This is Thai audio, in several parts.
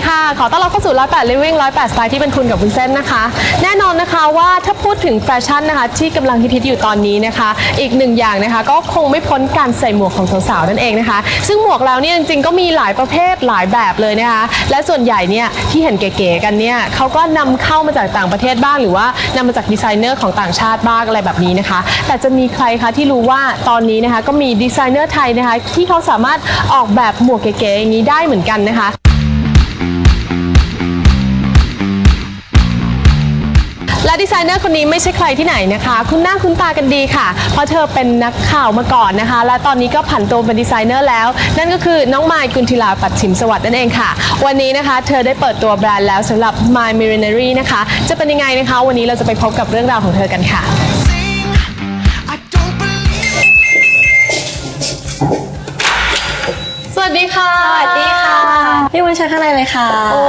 ดีค่ะ ขอต้อนรับเข้าสู่ 108 Living 108 Style ที่เป็นคุณกับวุ้นเส้นนะคะ แน่นอนนะคะว่าถ้าพูดถึงแฟชั่นนะคะ ที่กำลังฮิตๆอยู่ตอนนี้นะคะ อีกหนึ่งอย่างนะคะ ก็คงไม่พ้นการใส่หมวกของสาวๆนั่นเองนะคะ ซึ่งหมวกเราเนี่ยจริงๆก็มีหลายประเภทหลายแบบเลยนะคะ และส่วนใหญ่เนี่ยที่เห็นเก๋ๆกันเนี่ยเขาก็นำเข้ามาจากต่างประเทศบ้าง หรือว่านำมาจากดีไซเนอร์ของต่างชาติบ้างอะไรแบบนี้นะคะ แต่จะมีใครคะที่รู้ว่าตอนนี้นะคะก็มีดีไซเนอร์ไทยนะคะที่เขาสามารถออกแบบหมวกเก๋ๆอย่างนี้ได้เหมือนกันนะคะ และดีไซเนอร์คนนี้ไม่ใช่ใครที่ไหนนะคะ คุณหน้าคุณตากันดีค่ะ เพราะเธอเป็นนักข่าวมาก่อนนะคะ และตอนนี้ก็ผันตัวเป็นดีไซเนอร์แล้ว นั่นก็คือน้องไมค์กุลธิลาปัดฉิมสวัสดิ์นั่นเองค่ะ วันนี้นะคะ เธอได้เปิดตัวแบรนด์แล้วสำหรับ My Millinery นะคะ จะเป็นยังไงนะคะ วันนี้เราจะไปพบกับเรื่องราวของเธอกันค่ะ I don't believe สวั สดีค่ะ สวัสดีค่ะ พี่วุ้นเชิญข้างในเลยค่ะ โอ้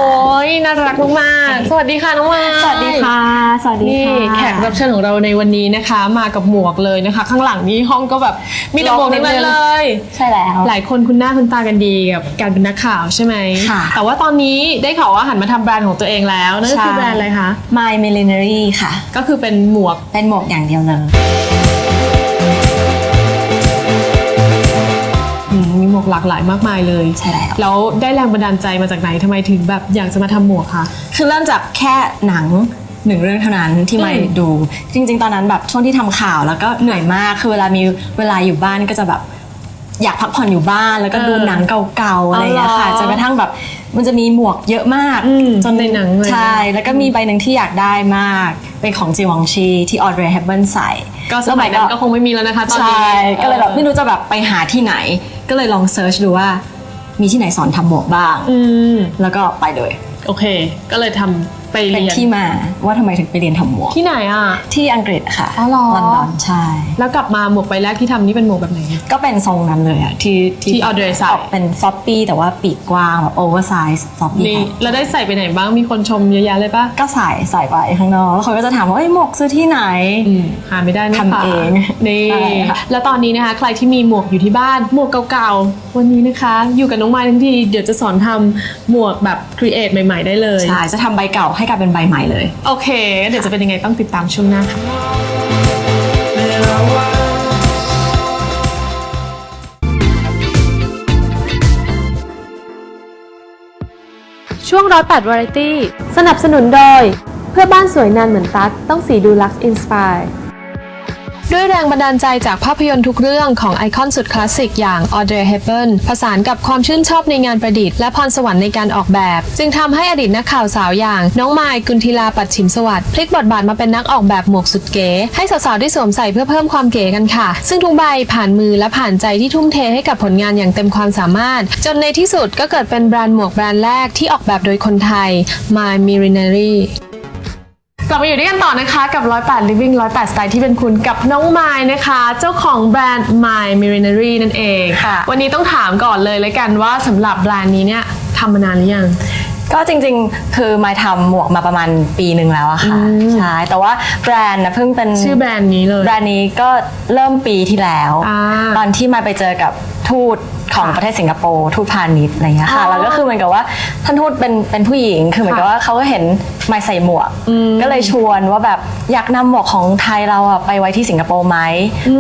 ยน่ารักมากๆสวัสดีค่ะน้องไมค์สวัสดีค่ะ สวัสดีนี่ค่ะ แขกรับเชิญของเราในวันนี้นะคะ มากับหมวกเลยนะคะ ข้างหลังนี้ห้องก็แบบมีแต่หมวกทั้งนั้นเลย ใช่แล้ว หลายคนคุณหน้าคุณตากันดีกับการเป็นนักข่าวใช่ไหมค่ะ แต่ว่าตอนนี้ได้ข่าวว่าหันมาทำแบรนด์ของตัวเองแล้วนั่นก็คือใช่แบรนด์อะไรคะ My Millinery ค่ะ ก็คือเป็นหมวก เป็นหมวกอย่างเดียวเลย วกหลากหลายมากมายเลย ใช่แล้ว แล้วได้แรงบันดาลใจมาจากไหนทำไมถึงแบบอยากจะมาทำหมวกคะ คือเริ่มจากแค่หนังหนึ่งเรื่องเท่านั้นที่ไม่อืมดู จริง ๆ ตอนนั้นแบบช่วงที่ทำข่าวแล้วก็เหนื่อยมากคือเวลามีเวลาอยู่บ้านก็จะแบบอยากพักผ่อนอยู่บ้านแล้วก็ดูหนังเก่าๆอะไรอย่างเงี้ยค่ะอ๋อจนกระทั่งแบบมันจะมีหมวกเยอะมากอืมในหนังเลยใช่ แล้วก็มีใบหนึ่งที่อยากได้มาก เป็นของจีวองชีที่ออเดร h เฮเบิลใส่ ก็สมัยนั้นก็คงไม่มีแล้วนะคะตอนนี้ใช่ก็เลยแบบไม่รู้จะแบบไปหาที่ไหน ก็เลยลองเซิร์ชดูว่า มีที่ไหนสอนทำหมวกบ้าง อืม แล้วก็ไปเลย โอเค ก็เลยทำ ไปเป็นเรียนที่มาว่าทำไมถึงไปเรียนทำหมวก ที่ไหนอะ ที่อังกฤษค่ะอ๋อเหรอ ลอนดอนใช่ แล้วกลับมาหมวกใบแรกที่ทำนี่เป็นหมวกแบบไหน ก็เป็นทรงนั้นเลยอะที่ที่ Audrey ใส่ ออกเป็นฟอปปี้แต่ว่าปีกกว้างแบบโอเวอร์ไซส์ฟอปปี้นี่แล้วได้ใส่ไปไหนบ้างมีคนชมเยอะแยะเลยปะก็ใส่ใส่ไปข้างนอกแล้วเขาก็จะถามว่าเอ้ยหมวกซื้อที่ไหน อืมหาไม่ได้นะคะทำเองนี่ใช่ค่ะ แล้วตอนนี้นะคะ ใครที่มีหมวกอยู่ที่บ้าน หมวกเก่าๆ วันนี้นะคะ อยู่กับน้องมายทั้งทีเดี๋ยวจะสอนทำหมวกแบบครีเอทใหม่ ๆ ได้เลย ใช่จะทำใบเก่าให้กลายเป็นใบใหม่เลย โอเคงั้นเดี๋ยวจะเป็นยังไงต้องติดตามช่วงหน้าค่ะ that I was. ช่วงร้อยแปดวาไรตี้สนับสนุนโดย เพื่อบ้านสวยนานเหมือนตั๊กต้องสีดูลักซ์อินสปาย ด้วยแรงบันดาลใจจากภาพยนตร์ทุกเรื่องของไอคอนสุดคลาสสิกอย่าง Audrey Hepburn ผสานกับความชื่นชอบในงานประดิษฐ์และพรสวรรค์ในการออกแบบ จึงทำให้อดีตนักข่าวสาวอย่าง น้องมายกุลธิลาปัดฉิมสวัสดิ์พลิกบทบาทมาเป็นนักออกแบบหมวกสุดเก๋ให้สาวๆได้สวมใส่เพื่อเพิ่มความเก๋กันค่ะ ซึ่งทุกใบผ่านมือและผ่านใจที่ทุ่มเทให้กับผลงานอย่างเต็มความสามารถ จนในที่สุดก็เกิดเป็นแบรนด์หมวกแบรนด์แรกที่ออกแบบโดยคนไทย My Millinery กลับมาอยู่ด้วยกันต่อนะคะกับ 108 Living 108 Style ที่เป็นคุณกับน้องไม้นะคะ เจ้าของแบรนด์ My Millinery นั่นเอง ค่ะ วันนี้ต้องถามก่อนเลยแล้วกันว่าสำหรับแบรนด์นี้เนี่ยทำมานานหรือยัง ก็จริงๆ คือมายทำหมวกมาประมาณปีหนึ่งแล้วอะค่ะ ใช่ แต่ว่าแบรนด์นะเพิ่งเป็น ชื่อแบรนด์นี้เลย แบรนด์นี้ก็เริ่มปีที่แล้ว อ่าตอนที่มายไปเจอกับทูต ของประเทศสิงคโปร์ทูตพาณิชย์อะไรเงี้ยอ๋ค่ะอแล้วก็คือเหมือนกับว่าท่านทูตเป็นเป็นผู้หญิงคือเหมือนกับว่าเขาก็เห็นมายใส่หมวก ก็เลยชวนว่าแบบอยากนำหมวกของไทยเราอะไปไว้ที่สิงคโปร์ไหม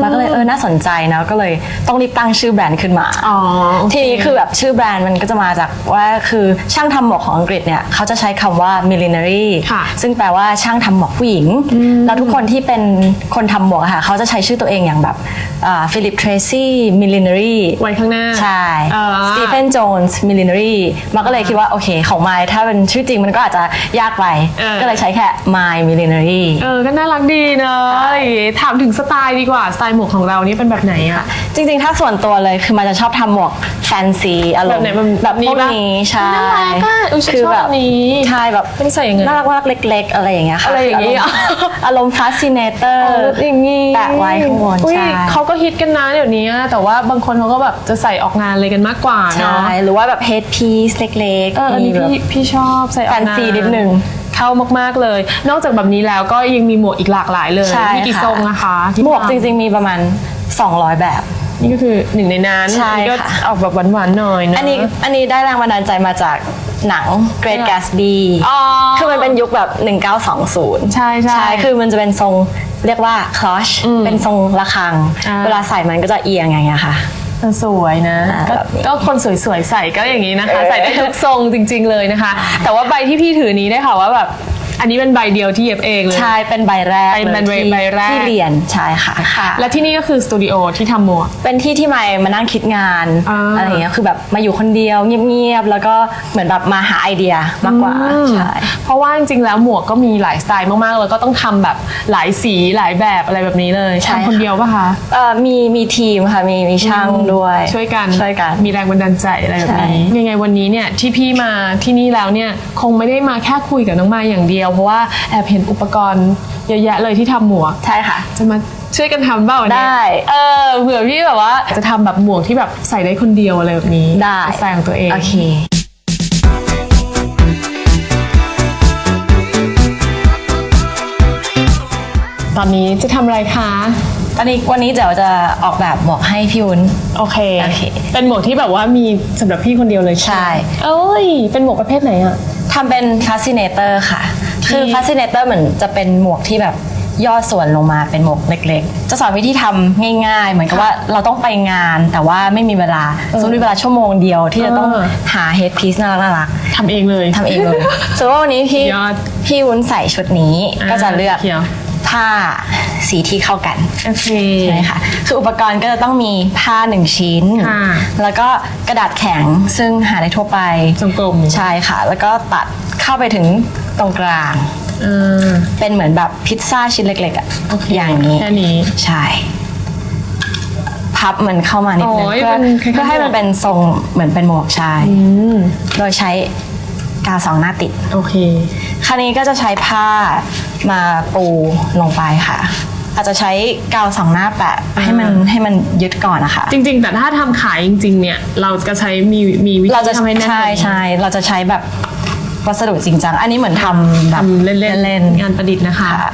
มายก็เลยเออน่าสนใจนะก็เลยต้องรีบตั้งชื่อแบรนด์ขึ้นมาอ๋อโอเคทีนี้คือแบบชื่อแบรนด์มันก็จะมาจากว่าคือช่างทำหมวกของอังกฤษเนี่ยเขาจะใช้คำว่า millinery ค่ะซึ่งแปลว่าช่างทำหมวกผู้หญิง แล้วทุกคนที่เป็นคนทำหมวกอะค่ะเขาจะใช้ชื่อตัวเองอย่างแบบฟิลิปเทรซี่มิลลิเนอรี่ไว้ข้างหน้าใช่อ่าสตีเฟนโจนส์มิลลิน r รีมาก็เลยคิดว่าโอเคของไมถ้าเป็นชื่อจริงมันก็อาจจะยากไป เออ ก็เลยใช้แค่ My Millinary เออ ก็น่ารักดีเนอะอะไรอย่างงี้ถามถึงสไตล์ดีกว่า สไตล์หมวกของเรานี่เป็นแบบไหนอะ จริงๆ ถ้าส่วนตัวเลยคือมันจะชอบทำหมวกแฟนซีอารแบมบณ์ไหนแบบแบบพวกนี้ปะนี้ใช่น่ารักอะอุ๊ยฉันคือชอบแบบอันนี้ใช่แบบต้องใส่ยังไงน่ารักน่ารักเล็ก ๆ อะไรอย่างเงี้ยค่ะอะไรอย่างงี้งี้อะอารมณ์ fascinator อย่างงี้แปะไว้ข้างบนอุ๊ยใช่ เขาก็ฮิตกันนะเดี๋ยวนี้ แต่ว่าบางคนเขาก็แบบจะใส่ออกงานเลยกันมากกว่าใช่เนาะหรือว่าแบบ head piece เล็กๆเอออันนี้มีแบบพี่พี่ชอบใส่ออกงาน Fancy นิดนึงเข้ามากๆเลย นอกจากแบบนี้แล้วก็ยังมีหมวกอีกหลากหลายเลยใช่มีกี่ค่ะทรงนะคะที่หมวกทำจริง ๆมีประมาณ 200 แบบนี่ก็คือหนึ่งในนั้นใช่อันนี้ก็ค่ะออกแบบหวานๆหน่อยเนอะอันนี้อันนี้ได้แรงบันดาลใจมาจากหนัง Great Gatsby อ๋อคือมันเป็นยุคแบบ 1920 ใช่ใช่ คือมันจะเป็นทรงเรียกว่า cloche เป็นทรงระฆังอ่าเวลาใส่มันก็จะเอียงอย่างเงี้ยค่ะเออ สวยนะอ่าก็แบบนี้ ก็คนสวยๆใส่ก็อย่างนี้นะคะเออใส่ได้ทุกทรงจริง ๆเลยนะคะ แต่ว่าใบที่พี่ถือนี้ได้ค่ะว่าแบบ อันนี้เป็นใบเดียวที่เย็บเองเลย ใช่เป็นใบแรกเป็นเลยที่ใบแรกที่เรียนใช่ค่ะ และที่นี่ก็คือสตูดิโอที่ทำหมวกเป็นที่ที่ไม่มานั่งคิดงานอ่าอะไรอย่างเงี้ยคือแบบมาอยู่คนเดียวเงียบๆแล้วก็เหมือนแบบมาหาไอเดียมากกว่าอืมใช่เพราะว่าจริงๆแล้วหมวกก็มีหลายสไตล์มากๆ แล้วก็ต้องทำแบบหลายสีหลายแบบอะไรแบบนี้เลยใช่ทำคนค่ะเดียวปะคะเอ่อมีมีทีมค่ะมีมีช่างด้วยช่วยกันช่วยกันมีแรงบันดาลใจอะไรแบบนี้ใช่ยังไงวันนี้เนี่ยที่พี่มาที่นี่แล้วเนี่ยคงไม่ได้มาแค่คุยกับน้องมายอย่างเดียวเพราะว่าแอบเห็นอุปกรณ์เยอะแยะเลยที่ทำหมวก ใช่ค่ะ จะมาช่วยกันทำเปล่าวันนี้ได้ เออเผื่อพี่แบบว่าจะทำแบบหมวกที่แบบใส่ได้คนเดียวอะไรแบบนี้ได้เป็นสไตล์ของตัวเอง โอเค ตอนนี้จะทำอะไรคะ ตอนนี้วันนี้เดี๋ยวจะออกแบบหมวกให้พี่วุ้น โอเค โอเคเป็นหมวกที่แบบว่ามีสำหรับพี่คนเดียวเลยใช่ไหมเอ้ย เป็นหมวกประเภทไหนอะ ทำเป็น fascinator ค่ะ คือ fascinator เหมือนจะเป็นหมวกที่แบบย่อส่วนลงมาเป็นหมวกเล็ก ๆ จะสอนวิธีทำง่าย ๆ เหมือนกับว่าเราต้องไปงานแต่ว่าไม่มีเวลาสมมติมีเวลาชั่วโมงเดียวที่จะต้องเออ หา head piece น่ารักทำเองเลยๆทำเองเลย สมมติว่าวันนี้พี่ยอดพี่วุ้นใส่ชุดนี้อ่าก็จะเลือกเขียว ผ้าสีที่เข้ากันโอเค ใช่ไหมคะ คืออุปกรณ์ก็จะต้องมีผ้าหนึ่งชิ้น ค่ะ แล้วก็กระดาษแข็งซึ่งหาได้ทั่วไป ทรงกลม ใช่ค่ะ แล้วก็ตัดเข้าไปถึง ตรงกลาง เออ เป็นเหมือนแบบพิซซ่าชิ้นเล็กๆอะโอเคอย่างนี้ แค่นี้ ใช่ พับมันเข้ามานิดนึงโอ้ยเพื่อเป็นคล้ายๆเพื่อให้มันเป็นทรงเหมือนเป็นหมวกชาย อืม โดยใช้กาวสองหน้าติด โอเค คราวนี้ก็จะใช้ผ้ามาปูลงไปค่ะ อาจจะใช้กาวสองหน้าแปะให้มันให้มันยึดก่อนนะคะ จริง ๆ แต่ถ้าทำขายจริง ๆ เนี่ย เราจะใช้มีมีวิธีเราจะทำให้แน่นใช่กว่านี้ใช่เราจะใช้แบบ วัสดุจริงจัง อันนี้เหมือนทำแบบทำเล่นๆเล่นงานประดิษฐ์นะคะค่ะ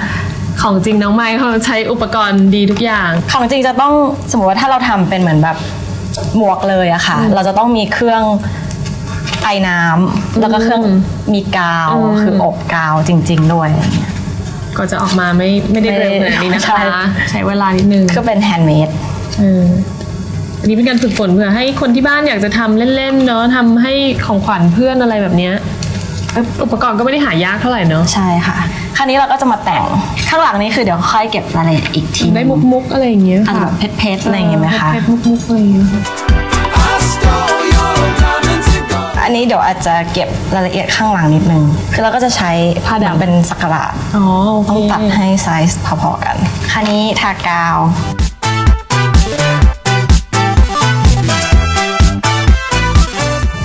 ของจริงน้องไม้เขาใช้อุปกรณ์ดีทุกอย่างๆของจริงจะต้องสมมติว่าถ้าเราทำเป็นเหมือนแบบหมวกเลยอะค่ะ เราจะต้องมีเครื่องไอน้ำแล้วก็เครื่องมีกาวอืมคืออบกาวจริง ๆ ด้วยอะไรเงี้ยก็จะออกมาไม่ไม่ได้เร็วขนาดนี้นะใช่คะ ใช้เวลานิดนึงก็เป็นแฮนด์เมดเอออันนี้เป็นการฝึกฝนเผื่อให้คนที่บ้านอยากจะทำเล่นๆเนาะทำให้ของขวัญเพื่อนอะไรแบบเนี้ยเอ้ยอุปกรณ์ก็ไม่ได้หายากเท่าไหร่เนาะใช่ค่ะ คราวนี้เราก็จะมาแต่ง ข้างหลังนี้คือเดี๋ยวค่อยเก็บรายละเอียดอีกทีได้มุกมุกๆอะไรอย่างเงี้ยอาจจะค่ะแบบเพชรๆอะไรอย่างเงี้ยไหมคะ เพชรๆมุกมุกๆอะไรอย่างเงี้ยค่ะ I stole your diamonds and gold. อันนี้เดี๋ยวอาจจะเก็บรายละเอียดข้างหลังนิดนึง คือเราก็จะใช้ผ้าดำ เหมือนเป็นสักการะอ๋อโอเค ต้องตัดให้ไซส์พอๆกัน คราวนี้ทากาว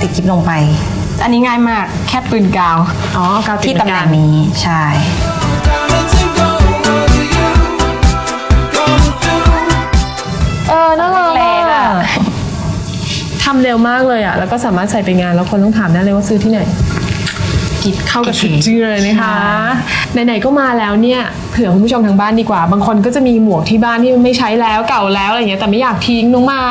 ติดกิ๊บลงไป อันนี้ง่ายมากแค่ปืนกาว อ๋อกาวติดที่ตำแหน่งเหมือกันี้ใช่ Diamonds and gold. What are you gonna do? เออน่ารักเล็กๆอะอะ ทำเร็วมากเลยอะแล้วก็สามารถใส่ไปงานแล้วคนต้องถามได้เลยว่าซื้อที่ไหน กิดเข้ากับชุดจื้อเลยนะคะไหนๆก็มาแล้วเนี่ยเผื่อคุณผู้ชมทางบ้านดีกว่า บางคนก็จะมีหมวกที่บ้านที่ไม่ใช้แล้วเก่าแล้วอะไรเงี้ยแต่ไม่อยากทิ้งน้องไม้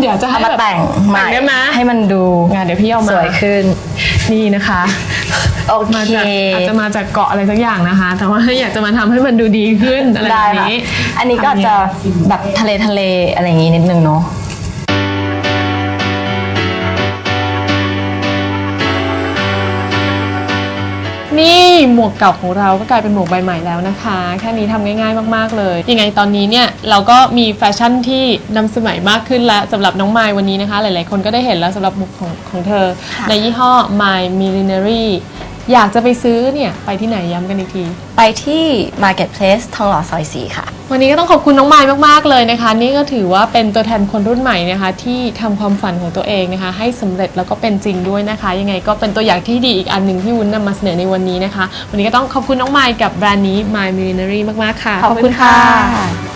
เดี๋ยวจะให้เอามาแบบแต่งใหม่ได้ไหมให้มันดูงานเดี๋ยวพี่เอามาสวยขึ้นนี่นะคะโอมาเคจากอาจจะมาจากเกาะอะไรสักอย่างนะคะ แต่ว่าอยากจะมาทำให้มันดูดีขึ้นอะไรแบได้บค่ะนี้ อันนี้ก็จะแบบทะเลทะเลอะไรอย่างงี้นิดนึงเนาะ นนี่หมวกเก่าของเราก็กลายเป็นหมวกใบใหม่แล้วนะคะ แค่นี้ทำง่ายๆมากๆเลย ยังไงตอนนี้เนี่ยเราก็มีแฟชั่นที่นำสมัยมากขึ้นแล้วสำหรับน้องไมล์วันนี้นะคะ หลายๆคนก็ได้เห็นแล้วสำหรับหมวกของของเธอ ในยี่ห้อ My Millinery อยากจะไปซื้อเนี่ยไปที่ไหนย้ำกันอีกที ไปที่ Marketplace ทองหล่อซอยสีค่ะ วันนี้ก็ต้องขอบคุณน้องไมล์มาก ๆ เลยนะคะ นี่ก็ถือว่าเป็นตัวแทนคนรุ่นใหม่นะคะ ที่ทำความฝันของตัวเองนะคะ ให้สำเร็จแล้วก็เป็นจริงด้วยนะคะ ยังไงก็เป็นตัวอย่างที่ดีอีกอันหนึ่งที่วุ้นนำมาเสนอในวันนี้นะคะ วันนี้ก็ต้องขอบคุณน้องไมล์กับแบรนด์นี้ My Millinery มากๆค่ะ ขอบคุณค่ะ